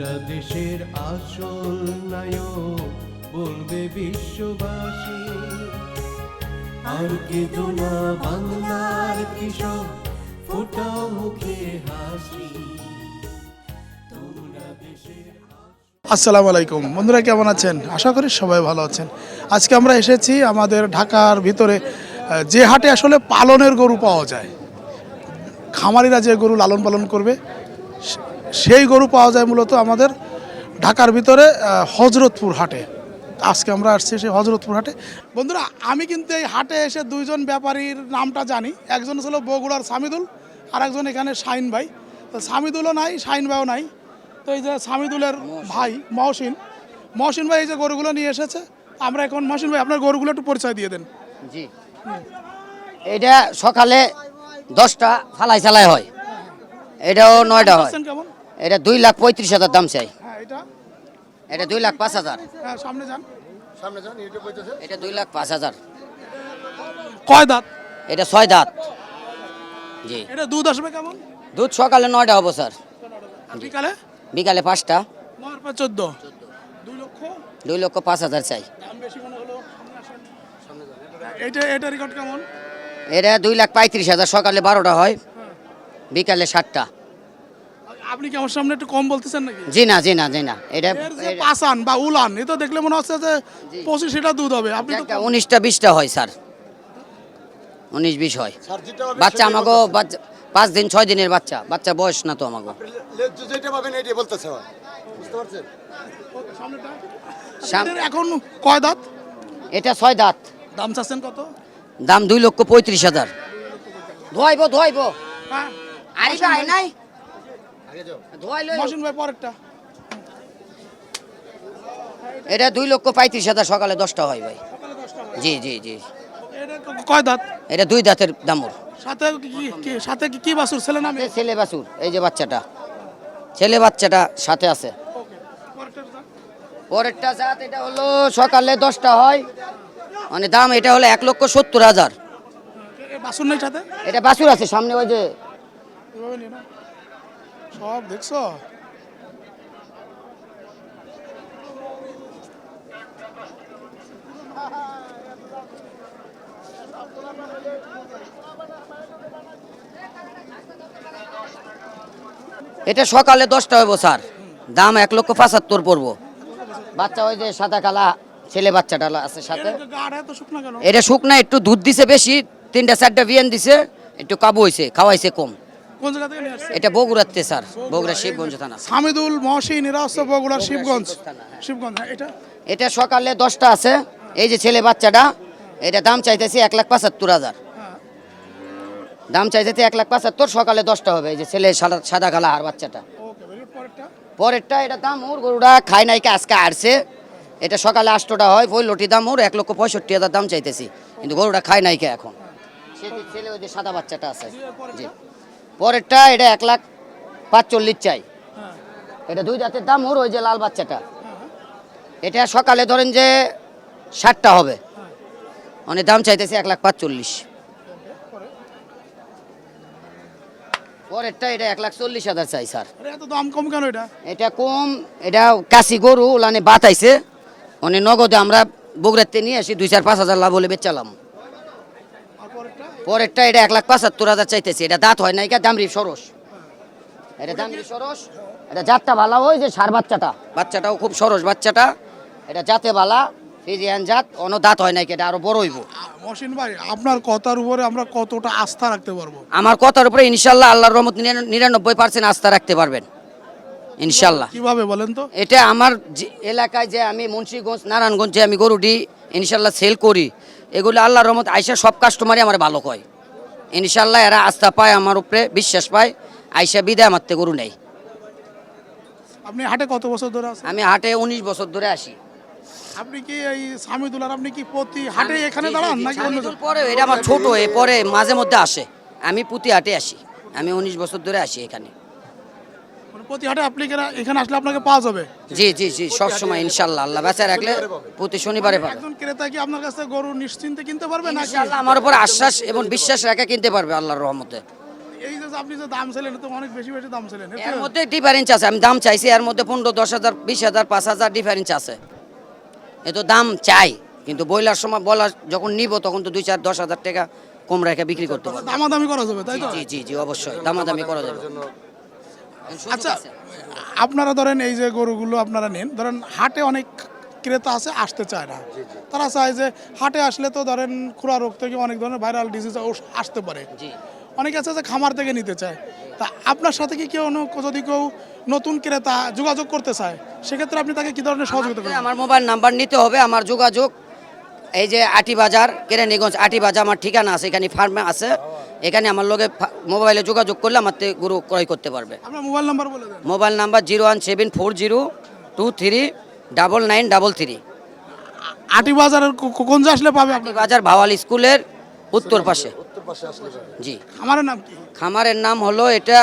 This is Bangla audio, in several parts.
তোমরা দেশের আসল নায়ক বলবে বিশ্ববাসী। আর কে না বাংলার কৃষক, ফোটাও মুখে হাসি। আসসালামু আলাইকুম। বন্ধুরা কেমন আছেন? আশা করি সবাই ভালো আছেন। আজকে আমরা এসেছি আমাদের ঢাকার ভিতরে যে হাটে আসলে পালনের গরু পাওয়া যায়। খামারিরা যে গরু লালন পালন করবে সেই গরু পাওয়া যায় মূলত আমাদের ঢাকার ভিতরে হজরতপুর হাটে। আজকে আমরা আসছি সেই হজরতপুর হাটে। বন্ধুরা আমি কিন্তু এই হাটে এসে দুইজন ব্যাপারীর নামটা জানি। একজন ছিল বগুড়ার সামিদুল আর একজন এখানে শাইন ভাই। তো সামিদুলও নাই শাইন ভাইও নাই। তো এই যে সামিদুলের ভাই মহসিন। মহসিন ভাই এই যে গরুগুলো নিয়ে এসেছে আমরা এখন মহসিন ভাই আপনার গরুগুলো একটু পরিচয় দিয়ে দেন। জি। এটা সকালে দশটা ফালাই চালাই হয়। এটাও নয়টা হয়। কেমন? এটা দুই লাখ পঁয়ত্রিশ হাজার দাম চাই। হ্যাঁ এটা? এটা দুই লাখ পাঁচ হাজার। হ্যাঁ সামনে যান। এটা দুই লাখ পাঁচ হাজার। কয় দাঁত? এটা ছয় দাঁত। জি। এটা দুধ আসবে কেমন? দুধ সকালে নয়টা হব স্যার। বিকালে? বিকালে পাঁচটা। চোদ্দ। দুই লক্ষ? দুই লক্ষ পাঁচ হাজার চাই। দাম বেশি মনে হলো। সামনে আসেন। এইটা এটা রেকর্ড কেমন? এটা দুই লাখ পঁয়ত্রিশ হাজার সকালে বারোটা হয়। বিকালে সাতটা। আপনি কি আমার সামনে একটু কম বলতেছেন নাকি? জি না জি না জি না। এটা এর যে পাসান বা উলান এ তো দেখলে মনে হচ্ছে যে পঁচিশ লিটার দুধ হবে। আপনি তো একটা উনিশটা বিশটা হয় স্যার। উনিশ বিশ হয়। বাচ্চা আমাকে পাঁচ দিন ছয় দিনের বাচ্চা। বাচ্চা বয়স না তো আমাকে যেটা পাবেন এটাই বলতেছে বুঝতে পারছেন? সামনেটা সাম- এটার এখন কয় দাঁত? এটা ছয় দাঁত। দাম চাচ্ছেন কত? দাম দুই লক্ষ পঁয়ত্রিশ হাজার। ধোয়াইবো ধোয়াইবো। হ্যাঁ। আইবা আই নাই। মহসিন ভাই পরেরটা। এটা দুই লক্ষ পঁয়ত্রিশ হাজার সকালে দশটা হয় ভাই। জি জি জি। এটা কয় দাঁত? এটা দুই দাঁতের দামর। সাথে কি- কি সাথে কি- কি বাসুর ছেলে নামে ছেলে বাছুর এই যে বাচ্চাটা। ছেলে বাচ্চাটা সাথে আছে। পরেরটা জাত এটা হলো সকালে দশটা হয়। মানে দাম এটা হলো এক লক্ষ সত্তর হাজার। বাসুর নেই সাথে? এটা বাছুর আছে সামনে ওই যে। সব দেখছ এটা সকালে দশটা হইব স্যার। দাম এক লক্ষ পঁচাত্তর পড়ব। বাচ্চা ওই যে সাদা কালা ছেলে বাচ্চাটা আছে সাথে। এটা শুকনা একটু দুধ দিছে বেশি তিনটা চারটা বিয়ান দিছে একটু কাবু হয়েছে খাওয়াইছে কম। কোন জায়গা থেকে নিয়ে আসছে এটা বগুড়াতে স্যার। বগুড়া শিবগঞ্জ থানা। সামিদুল মহসিন এরা হচ্ছে বগুড়ার শিবগঞ্জ। শিবগঞ্জ হ্যাঁ। এটা? এটা সকালে দশটা আছে। এই যে ছেলে বাচ্চাটা এটা দাম চাইতেছে এক লাখ পঁচাত্তর হাজার। দাম চাইতেছে এক লাখ পঁচাত্তর সকালে দশটা হবে। এই যে ছেলে সাদা সাদা কালা আর বাচ্চাটা। পরেরটা? এটা দাম ওর গরুটা খাই নাইকে আজকে আসছে এটা সকালে আটটা হয় ওই লটি দাম ওর এক লক্ষ পঁয়ষট্টি হাজার দাম চাইতেছি। কিন্তু গরুটা খাই নাইকে এখন। সে- ছেলে ওই যে সাদা বাচ্চাটা আছে। জি। পরেরটা এটা এক লাখ পাঁচচল্লিশ চাই। এটা দুই দাঁতের দাম ওর ওই যে লাল বাচ্চাটা। এটা সকালে ধরেন যে ষাটটা হবে। মানে দাম চাইতেছে এক লাখ পাঁচচল্লিশ। পরেরটা এটা এক লাখ চল্লিশ হাজার চাই স্যার। দাম কম কেন এটা? এটা কম এটা কাশি গরু লানে বাতাইছে। মানে নগদে আমরা বগুড়াতে নিয়ে আসি দুই চার পাঁচ হাজার লাভ হলে বেচালাম। পরেরটা এটা এক লাখ পঁচাত্তর হাজার চাইতেছে। এটা দাঁত হয় না এটা দামরি সরস। এটা দামরি সরস। এটা জাতটা ভালো ওই যে সার বাচ্চাটা। বাচ্চাটাও খুব সরস বাচ্চাটা। এটা জাতে বালা ফিজিয়ান জাত অন্য দাঁত হয় না এটা আরও বড় হইব। মহসিন ভাই আপনার কথার উপরে আমরা কতটা আস্থা রাখতে পারব? আমার কথার উপরে ইনশাল্লাহ আল্লাহর রহমত নিরানব্বই পার্সেন্ট আস্থা রাখতে পারবেন ইনশাল্লাহ। কীভাবে বলেন তো? এটা আমার এলাকায় যে আমি মুন্সিগঞ্জ নারায়ণগঞ্জে আমি গরুটি ইনশাল্লাহ সেল করি। এগুলো আল্লাহ রহমত আইসা সব কাস্টমারই আমার ভালো কয়। ইনশাল্লাহ এরা আস্থা পায় আমার উপরে বিশ্বাস পায় আইসা বিদায় আমার থেকে গরু নেই আপনি হাটে কত বছর ধরে আছেন? আমি হাটে উনিশ বছর ধরে আসি। আপনি কি এই আপনি কি প্রতি হাটে এখানে দাঁড়ান নাকি অন্য পরে এটা আমার ছোট এ পরে মাঝে মধ্যে আসে। আমি প্রতি হাটে আসি। আমি উনিশ বছর ধরে আসি এখানে। প্রতি হাটে আপনি এখানে- আসলে আপনাকে পাওয়া যাবে? জি জি জি সবসময় ইনশাল্লাহ আল্লাহ বেচা রাখলে প্রতি শনিবারে পাবে? একজন ক্রেতা কি আপনার কাছে গরু নিশ্চিন্তে কিনতে পারবে নাকি? ইনশাল্লাহ আমার উপর আশ্বাস এবং বিশ্বাস রাখা কিনতে পারবে আল্লাহর রহমতে। এই যে যে আপনি যে দাম ছিলেন তো অনেক বেশি বেশি দাম ছিলেন এর মধ্যে ডিফারেন্স আছে আমি দাম চাইছি এর মধ্যে পনেরো দশ হাজার বিশ হাজার পাঁচ হাজার ডিফারেন্স আছে। এ তো দাম চাই কিন্তু বইলার সময় বলা যখন নিব তখন তো দুই চার দশ হাজার টাকা কম রেখে বিক্রি করতে পারব। দামাদামি করা যাবে তাই জি জি জি অবশ্যই দামাদামি করা যাবে। আচ্ছা আপনারা ধরেন এই যে গরুগুলো আপনারা নেন ধরেন হাটে অনেক ক্রেতা আছে আসতে চায় না। তারা চায় যে হাটে আসলে তো ধরেন খুরা রোগ থেকে অনেক ধরনের ভাইরাল ডিজিজ আসতে পারে। অনেকে আছে যে খামার থেকে নিতে চায়। তা আপনার সাথে কি কেউ যদি কেউ নতুন ক্রেতা যোগাযোগ করতে চায় সেক্ষেত্রে আপনি তাকে কি ধরনের সহযোগিতা করবেন? আমার মোবাইল নাম্বার নিতে হবে আমার যোগাযোগ। এই যে আটি বাজার কেরানীগঞ্জ আটি বাজার আমার ঠিকানা আছে এখানে ফার্মে আছে। এখানে আমার লোকে মোবাইলে যোগাযোগ করলে আমার থেকে গরু ক্রয় করতে পারবে। মোবাইল নাম্বার বলে mobile number zero one seven four zero two three double nine double three. আটি বাজারের কোন আসলে পাবে আটি বাজার ভাওয়াল স্কুলের উত্তর পাশে। জি। আমাদের নাম কি? খামারের নাম হলো এটা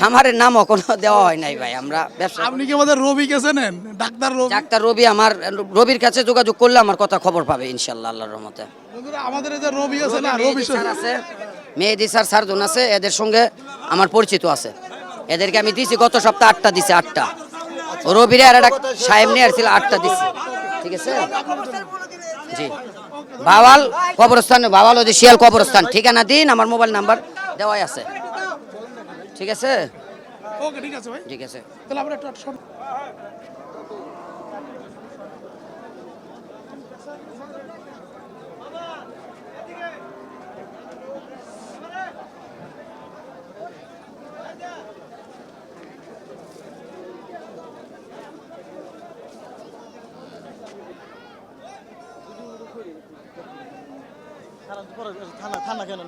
খামারের নাম এখনও দেওয়া হয় নাই ভাই আমরা ব্যবসা আপনি কি আমাদের রবি কেছে নেন? ডাক্তার রবি? ডাক্তার রবি আমার রবির কাছে যোগাযোগ করলে আমার কথা খবর পাবে ইনশাল্লাহ আল্লাহর রহমতে। বন্ধুরা আমাদের যে রবি আছে না রবি স্যার আছে। মেহেদি স্যার সার্জন আছে এদের সঙ্গে আমার পরিচিত আছে। এদেরকে আমি দিছি গত সপ্তাহে আটটা দিছি আটটা। রবিরে আর একটা সাহেব নিয়ে আসছিল আটটা দিছি। ঠিক আছে? জি। বাওয়াল কবরস্থান বাওয়াল ওই যে শিয়াল কবরস্থান। ঠিকানা দিন আমার মোবাইল নাম্বার দেওয়াই আছে। ঠিক আছে? ওকে ঠিক আছে ভাই। ঠিক আছে। তাহলে আমরা একটু শর্ট থানা থানা কেন?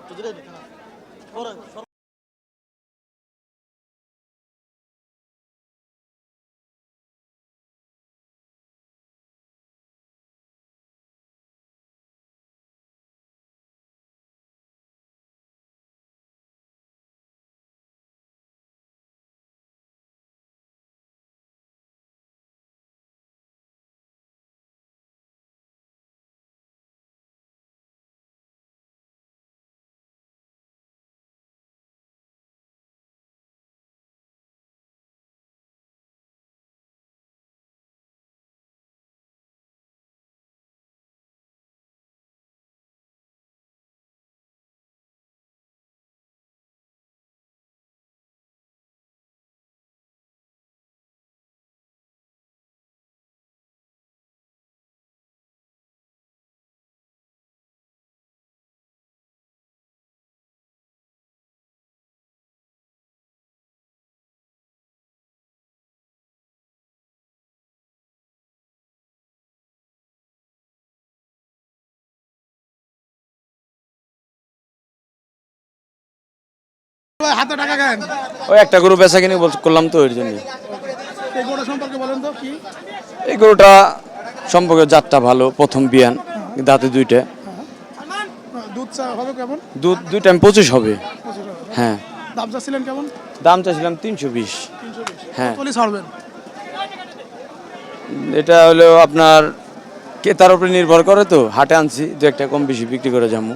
হাতে টাকা খান ওই একটা গরু বেচা কিনে করলাম তো ওই জন্য। এই গরু সম্পর্কে বলেন তো কি? এই গরুটা সম্পর্কে জাতটা ভালো প্রথম বিয়ান দাঁতে দুইটা। দুধ চা হবে কেমন? দুধ দুই টাইম পঁচিশ হবে। হ্যাঁ। দাম চাচ্ছিলেন কেমন? দাম চাইছিলাম তিনশো বিশ। হ্যাঁ। ছাড়বেন? এটা হলো আপনার ক্রেতার উপরে নির্ভর করে তো হাটে আনছি দু একটা কম বেশি বিক্রি করে যাব।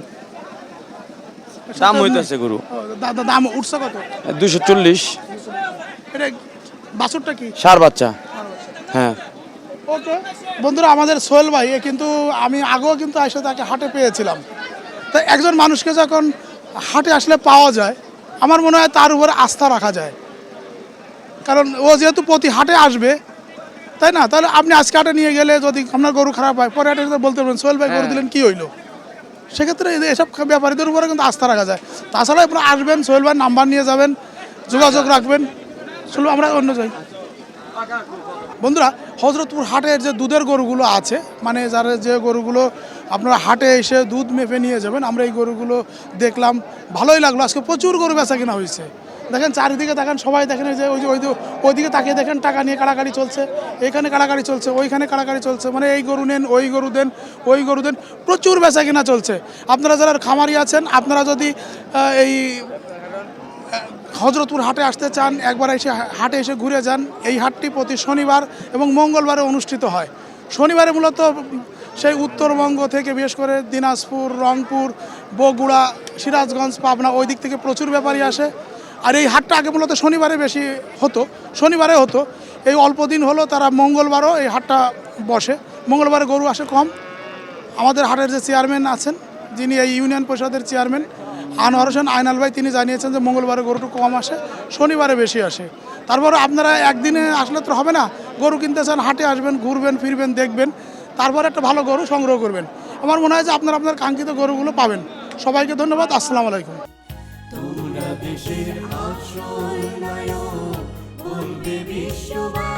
দাম হইতেছে গরু। দাম উঠছে কত? দুশো চল্লিশ। এটা বাছুরটা কি? সার বাচ্চা। হ্যাঁ। ওকে। বন্ধুরা আমাদের সোহেল ভাই এ কিন্তু আমি আগেও কিন্তু এসে তাকে হাটে পেয়েছিলাম। তা একজন মানুষকে যখন হাটে আসলে পাওয়া যায় আমার মনে হয় তার উপরে আস্থা রাখা যায়। কারণ ও যেহেতু প্রতি হাটে আসবে তাই না? তাহলে আপনি আজকে হাটে নিয়ে গেলে যদি আপনার গরু খারাপ হয় পরে হাটে বলতে পারবেন। সোহেল ভাই গরু দিলেন কি হইল? সেক্ষেত্রে এসব ব্যাপারীদের উপরে কিন্তু আস্থা রাখা যায়। তাছাড়া আপনারা আসবেন, সোহেল ভাই নাম্বার নিয়ে যাবেন, যোগাযোগ রাখবেন। চলো আমরা অন্য যাই। বন্ধুরা, হজরতপুর হাটের যে দুধের গরুগুলো আছে মানে যারা যে গরুগুলো আপনারা হাটে এসে দুধ মেপে নিয়ে যাবেন, আমরা এই গরুগুলো দেখলাম, ভালোই লাগল। আজকে প্রচুর গরু বেচা কেনা হয়েছে। দেখেন চারিদিকে দেখেন সবাই দেখেন যে ওই যে ওই ওইদিকে তাকিয়ে দেখেন টাকা নিয়ে কাড়াকাড়ি চলছে, এখানে কাড়াকাড়ি চলছে, ওইখানে কাড়াকাড়ি চলছে মানে এই গরু নেন, ওই গরু দেন, ওই গরু দেন, প্রচুর বেচা কেনা চলছে। আপনারা যারা খামারি আছেন, আপনারা যদি এই হজরতপুর হাটে আসতে চান, একবার এসে হাটে এসে ঘুরে যান, এই হাটটি প্রতি শনিবার এবং মঙ্গলবারে অনুষ্ঠিত হয়। শনিবারে মূলত সেই উত্তরবঙ্গ থেকে, বিশেষ করে দিনাজপুর, রংপুর, বগুড়া, সিরাজগঞ্জ, পাবনা ওই দিক থেকে প্রচুর ব্যাপারী আসে। আর এই হাটটা আগে মূলত শনিবারে বেশি হতো, শনিবারে হতো। এই অল্প দিন হলো তারা মঙ্গলবারও এই হাটটা বসে। মঙ্গলবারে গরু আসে কম। আমাদের হাটের যে চেয়ারম্যান আছেন, যিনি এই ইউনিয়ন পরিষদের চেয়ারম্যান, আনোয়ার হোসেন আইনাল ভাই, তিনি জানিয়েছেন যে মঙ্গলবারে গরুটা কম আসে, শনিবারে বেশি আসে। তারপরে আপনারা একদিনে আসলে তো হবে না, গরু কিনতে চান, হাটে আসবেন, ঘুরবেন, ফিরবেন, দেখবেন। তারপর একটা ভালো গরু সংগ্রহ করবেন। আমার মনে হয় যে আপনারা আপনার কাঙ্ক্ষিত গরুগুলো পাবেন। সবাইকে ধন্যবাদ, আসসালামু আলাইকুম। দেশের আসল নায়ক বলবে বিশ্ববাসী